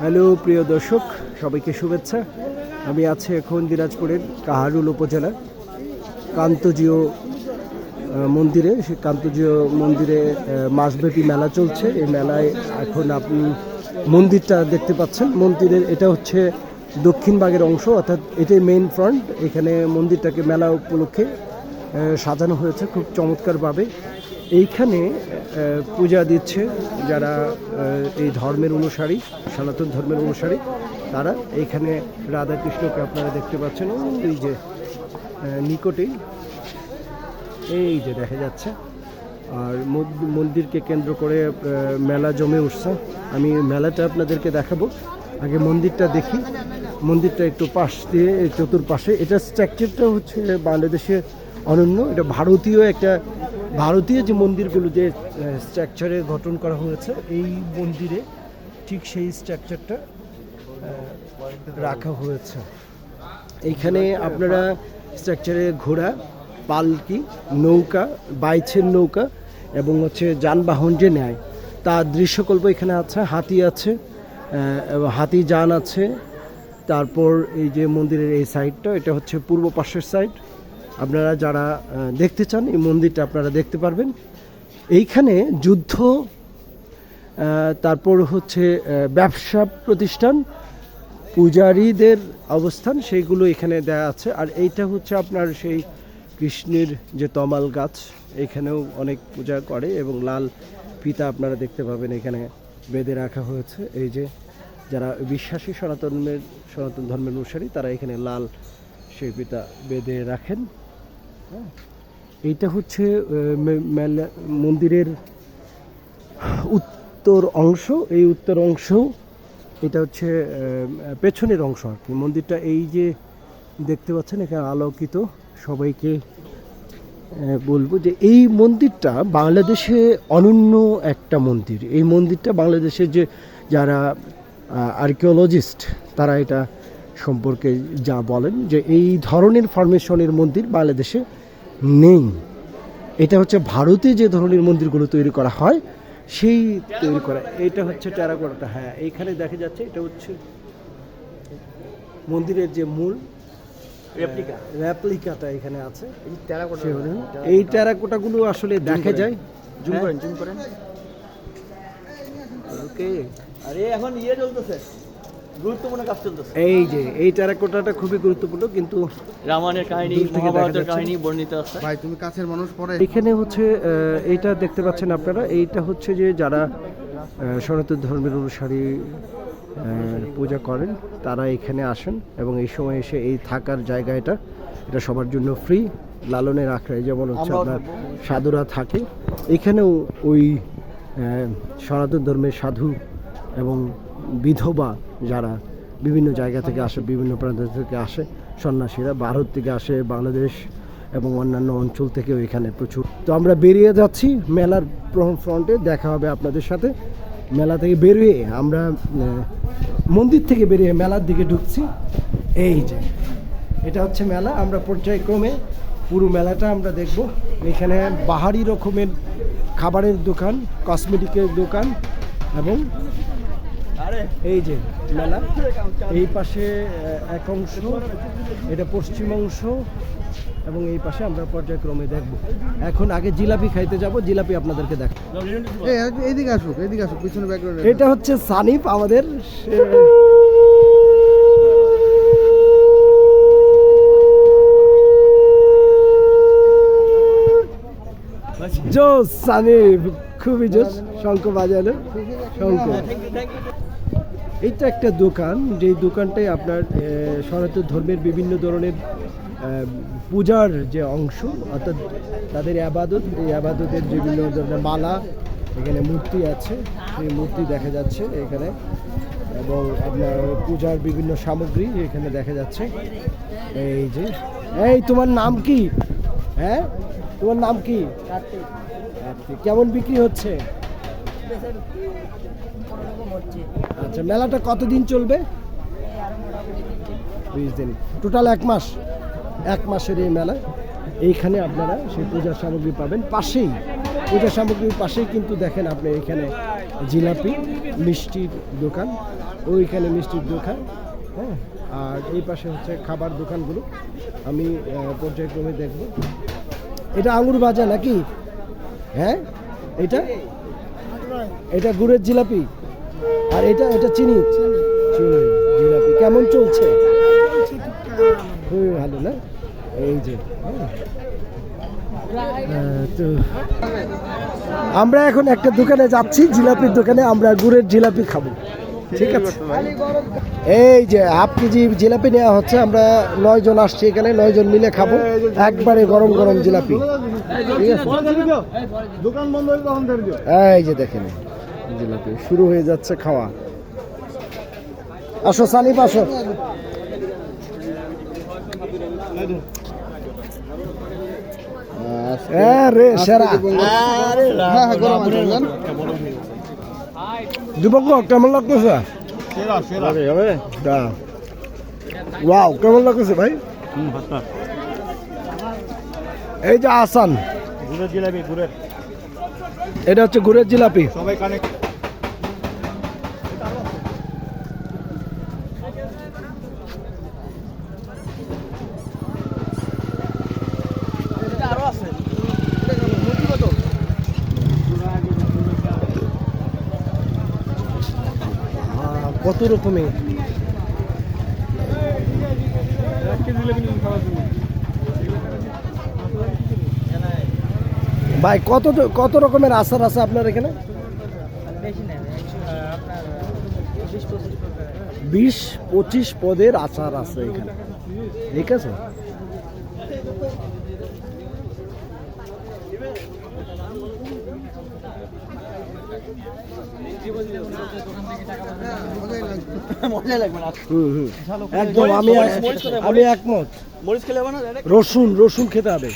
Hello, প্রিয় দর্শক, সবাইকে শুভেচ্ছা। আমি আছি এখন দিনাজপুরের কাহারুল উপজেলার কান্তজীয় মন্দিরে। সেই কান্তজীয় মন্দিরে মাসব্যাপী মেলা চলছে। এই মেলায় এখন আপনি মন্দিরটা দেখতে পাচ্ছেন। মন্দিরের, এটা হচ্ছে দক্ষিণ ভাগের অংশ, অর্থাৎ এটাই মেইন ফ্রন্ট এখানে মন্দিরটাকে মেলা উপলক্ষে সাজানো হয়েছে খুব চমৎকারভাবে। এইখানে পূজা দিচ্ছে যারা এই ধর্মের অনুসারী, সনাতন ধর্মের অনুসারী, তারা এইখানে রাধাকৃষ্ণকে আপনারা দেখতে পাচ্ছেন এই যে নিকটেই এই যে দেখা যাচ্ছে। আর মন্দিরকে কেন্দ্র করে মেলা জমে উঠছে। আমি মেলাটা আপনাদেরকে দেখাবো। আগে মন্দিরটা দেখি। মন্দিরটা একটু পাশ দিয়ে চতুর্পাশে। এটা স্ট্রাকচারটা হচ্ছে বাংলাদেশে অনন্য। এটা ভারতীয় একটা ভারতীয় যে মন্দিরগুলো যে স্ট্রাকচারে গঠন করা হয়েছে, এই মন্দিরে ঠিক সেই স্ট্রাকচারটা রাখা হয়েছে। এইখানে আপনারা স্ট্রাকচারে ঘোড়া, পালকি, নৌকা, বাইছের নৌকা এবং হচ্ছে যানবাহন যে নেয় তার দৃশ্যকল্প এখানে আছে, হাতি আছে হাতি যান আছে, তারপর এই যে মন্দিরের এই সাইডটা এটা হচ্ছে পূর্ব পাশের সাইড আপনারা যারা দেখতে চান, এই মন্দিরটা আপনারা দেখতে পারবেন। এইখানে যুদ্ধ তারপর হচ্ছে ব্যবসা প্রতিষ্ঠান, পূজারীদের অবস্থান সেইগুলো এখানে দেয়া আছে। আর এইটা হচ্ছে আপনার সেই কৃষ্ণের যে তমাল গাছ, এখানেও অনেক পূজা করে এবং লাল পিতা আপনারা দেখতে পাবেন, এখানে বেঁধে রাখা হয়েছে। এই যে যারা বিশ্বাসী সনাতনের, সনাতন ধর্মের অনুসারী, তারা এখানে লাল সেই পিতা বেঁধে রাখেন। এইটা হচ্ছে মন্দিরের উত্তর অংশ। এই উত্তর অংশ, এটা হচ্ছে পেছনের অংশ আর কি। মন্দিরটা এই যে দেখতে পাচ্ছেন, এখানে আলোকিত। সবাইকে বলব যে এই মন্দিরটা বাংলাদেশে অনন্য একটা মন্দির। এই মন্দিরটা বাংলাদেশের যে যারা আর্কিওলজিস্ট তারা এটা সম্পর্কে যা বলেন যে এই ধরনের ফরমেশনের মন্দির বাংলাদেশে নেই। এটা হচ্ছে ভারতে যে ধরনের মন্দিরগুলো তৈরি করা হয় সেই তৈরি করা। এটা হচ্ছে টেরাকোটা হ্যাঁ। এইখানে দেখা যাচ্ছে এটা হচ্ছে মন্দিরের যে মূল রেপ্লিকা। রেপ্লিকাটা এখানে আছে। এই টেরাকোটাগুলো আসলে দেখা যায়। জুম হ্যাঁ, করেন জুম করেন। ওকে। আরে এখন ইয়ে চলতেছে। গুরুত্বপূর্ণ কাজ চলতেছে। এই যে এই টেরাকোটাটা খুবই গুরুত্বপূর্ণ কিন্তু রামায়ণের কাহিনী মহাভারতের কাহিনী বর্ণিত আছে। ভাই তুমি কাছের মানুষ পরে এখানে হচ্ছে এইটা দেখতে পাচ্ছেন আপনারা এইটা হচ্ছে যে যারা সনাতন ধর্মের অনুসারী পূজা করেন তারা এখানে আসেন এবং এই সময় এসে এই থাকার জায়গা এটা এটা সবার জন্য ফ্রি লালনের আখড়ায় যেমন হচ্ছে আপনার। সাধুরা থাকে এখানেও ওই সনাতন ধর্মের সাধু এবং বিধবা যারা বিভিন্ন জায়গা থেকে আসে, বিভিন্ন প্রান্ত থেকে আসে, সন্ন্যাসীরা ভারত থেকে আসে, বাংলাদেশ এবং অন্যান্য অঞ্চল থেকেও এখানে প্রচুর। তো আমরা বেরিয়ে যাচ্ছি মেলার ফ্রন্টে দেখা হবে আপনাদের সাথে। মেলা থেকে বেরিয়ে আমরা মন্দির থেকে বেরিয়ে মেলার দিকে ঢুকছি। এই যে, এটা হচ্ছে মেলা। আমরা পর্যায়ক্রমে পুরো মেলাটা আমরা দেখব। এখানে বাহারি রকমের খাবারের দোকান কসমেটিকের দোকান এবং এই যে মেলা এই পাশে এক অংশ এটা পশ্চিম অংশ এবং এই পাশে আমরা পর্যায়ক্রমে দেখব। এখন আগে জিলাপি খাইতে যাব জিলাপি আপনাদেরকে দেখ এই এইদিকে আসুক এইদিকে আসুক পিছনে ব্যাকগ্রাউন্ডে এটা হচ্ছে সানিফ আমাদের জোস সানিফ খুবই জোস শঙ্খ বাজানো শঙ্খ। এইটা একটা দোকান, যেই দোকানটায় আপনার সনাতন ধর্মের বিভিন্ন ধরনের পূজার যে অংশ, অর্থাৎ তাদের আবাদত, এই আবাদতের বিভিন্ন ধরনের মালা, এখানে মূর্তি আছে, সেই মূর্তি দেখা যাচ্ছে এখানে, এবং আপনার পূজার বিভিন্ন সামগ্রী এখানে দেখা যাচ্ছে। এই যে, এই তোমার নাম কি? হ্যাঁ? তোমার নাম কি? কেমন বিক্রি হচ্ছে? আচ্ছা মেলাটা কতদিন চলবে? বিশ দিন। টোটাল এক মাস। এক মাসের এই মেলা। এইখানে আপনারা সেই পূজার সামগ্রী পাবেন। পাশেই, পূজার সামগ্রীর পাশেই কিন্তু দেখেন আপনি এখানে জিলাপি, মিষ্টির দোকান। ওইখানে মিষ্টির দোকান হ্যাঁ? আর এই পাশে হচ্ছে খাবার দোকানগুলো। আমি পর্যায়ক্রমে দেখব। এটা আঙুর ভাজা নাকি? হ্যাঁ? এটা? এটা গুড়ের জিলাপি? আর এটা এটা চিনি? চিনি জিলাপি। কেমন চলছে? খুবই ভালো না? এই যে হ্যাঁ। তো আমরা এখন একটা দোকানে যাচ্ছি জিলাপির দোকানে আমরা গুড়ের জিলাপি খাব। ঠিক আছে? এই যে হাফ কেজি জিলাপি নেওয়া হচ্ছে আমরা নয় জন আসছি এখানে নয় জন মিলে খাব। একবারে গরম গরম জিলাপি। ঠিক আছে? হয়ে এই যে দেখেন। জিলাপি শুরু হয়ে যাচ্ছে খাওয়া। আসো সানিপ আসো। হ্যাঁ রে সেরা। হ্যাঁ? দুবঙ্গ কেমন লাগতেছে? সেরা সেরা। ওয়াও কেমন লাগতেছে ভাই? এই যে আসান। জিলাপি এটা হচ্ছে গুড়ের জিলাপি। সবাই কানেক্ট আরও আছে আহ, কত রকমের? ভাই কত কত রকমের আচার আছে আপনার এখানে? বিশ পঁচিশ পদের আচার আছে এখানে। ঠিক আছে মজা লাগবে না হুম হুম রসুন রসুন খেতে হবে।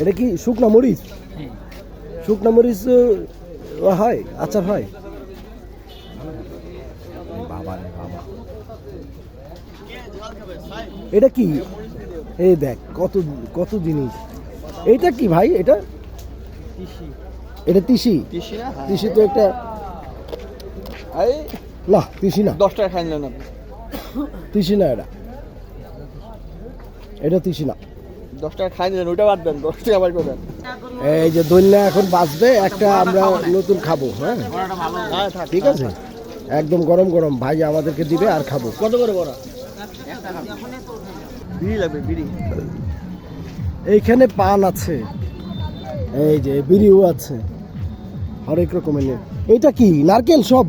এটা কি শুকনা মরিচ? শুকনা মরিচ হয়, আচার হয়। বাবা। এটা কি? এই দেখ কত কত জিনিস। এইটা কি ভাই এটা? এটা তিসি? তিসি হ্যাঁ। তিসি তো একটা এই না তিসি না। দশ টাকা খাই নিলেন আপনি তিসি না এটা। এটা তিসি না। দশ টাকা খাই নিলেন ওইটা বাদ দেন দশ টাকা বার করবেন এই যে দৈন্যা এখন বাঁচবে একটা আমরা নতুন খাব হ্যাঁ? হ্যাঁ ঠিক আছে? একদম গরম গরম ভাই আমাদেরকে দিবে আর খাব। কত করে বড়? বিড়ি লাগবে বিড়ি। এইখানে পান আছে। এই যে বিড়িও আছে। হরেক রকমের এটা কি? নারকেল সব?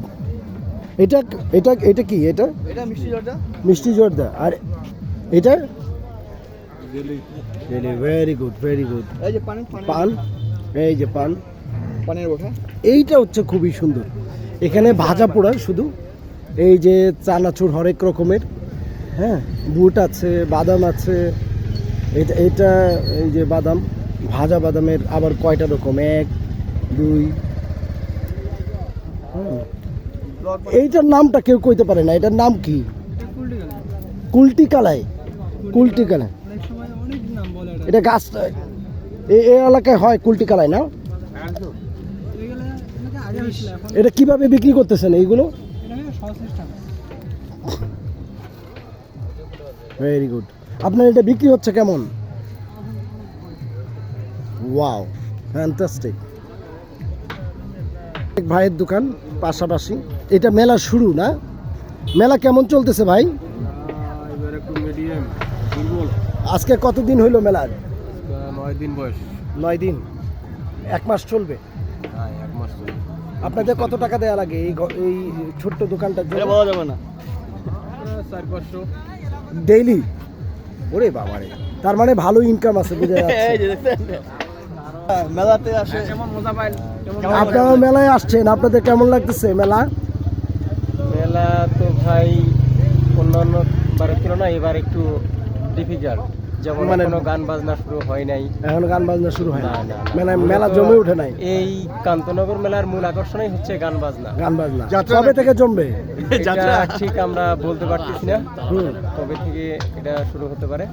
এটা এটা এটা কি? এটা? এটা মিষ্টি জর্দা। মিষ্টি জর্দা। আর এটা? ভেরি গুড ভেরি গুড এই যে পানি পানি? পান এই যে পান। পানির ওঠা এইটা হচ্ছে খুবই সুন্দর। এখানে ভাজা পোড়া শুধু। এই যে চানাচুর হরেক রকমের। হ্যাঁ বুট আছে, বাদাম আছে। এটা এটা, এই যে বাদাম, ভাজা বাদামের আবার কয়টা রকম? এক, দুই। এইটার নামটা কেউ কইতে পারে না, এটার নাম কি? কুলটি কালাই কুলটি কালাই এটা এই এই এলাকায় হয় কুলটি কালাই না? এটা কীভাবে বিক্রি করতেছেন এইগুলো? ভেরি গুড আপনার এটা বিক্রি হচ্ছে কেমন? ওয়াও ফ্যান্টাস্টিক ভাইয়ের দোকান পাশাপাশি। এটা মেলা শুরু না? মেলা কেমন চলতেছে ভাই? আজকে কতদিন হইল মেলার? নয় দিন। বয়স নয় দিন এক মাস চলবে? হ্যাঁ এক মাস আপনাদের কত টাকা দেওয়া লাগে এই এই ছোট্ট দোকানটার এটা জন্য বলা যাবে না। চার পাঁচশো। ডেইলি ওরে বাবা রে। তার মানে ভালো ইনকাম আছে বুঝে হ্যাঁ, মেলাতে আসে। যেমন মজা পাই আপনারা মেলায় আসছেন আপনাদের কেমন লাগতেছে মেলা? মেলা তো ভাই অন্যান্য বারের তুলনায় এবার একটু ডিফিকাল্ট যেমন মানে- গান বাজনা শুরু হয় নাই। এখন গান বাজনা শুরু হয় না। মানে মেলা জমে উঠে নাই। এই কান্তনগর মেলার মূল আকর্ষণই হচ্ছে গান বাজনা। গান বাজনা। যাত্রা কবে থেকে জমবে? এটা ঠিক আমরা বলতে পারতেছি না। কবে থেকে এটা শুরু হতে পারে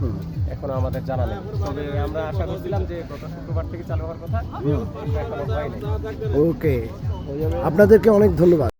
হুম। এখনও আমাদের জানা নেই। তবে আমরা আশা করছিলাম যে গত শুক্রবার থেকে চালু হওয়ার কথা কিন্তু এখনও হয়নি ওকে। আপনাদেরকে অনেক ধন্যবাদ।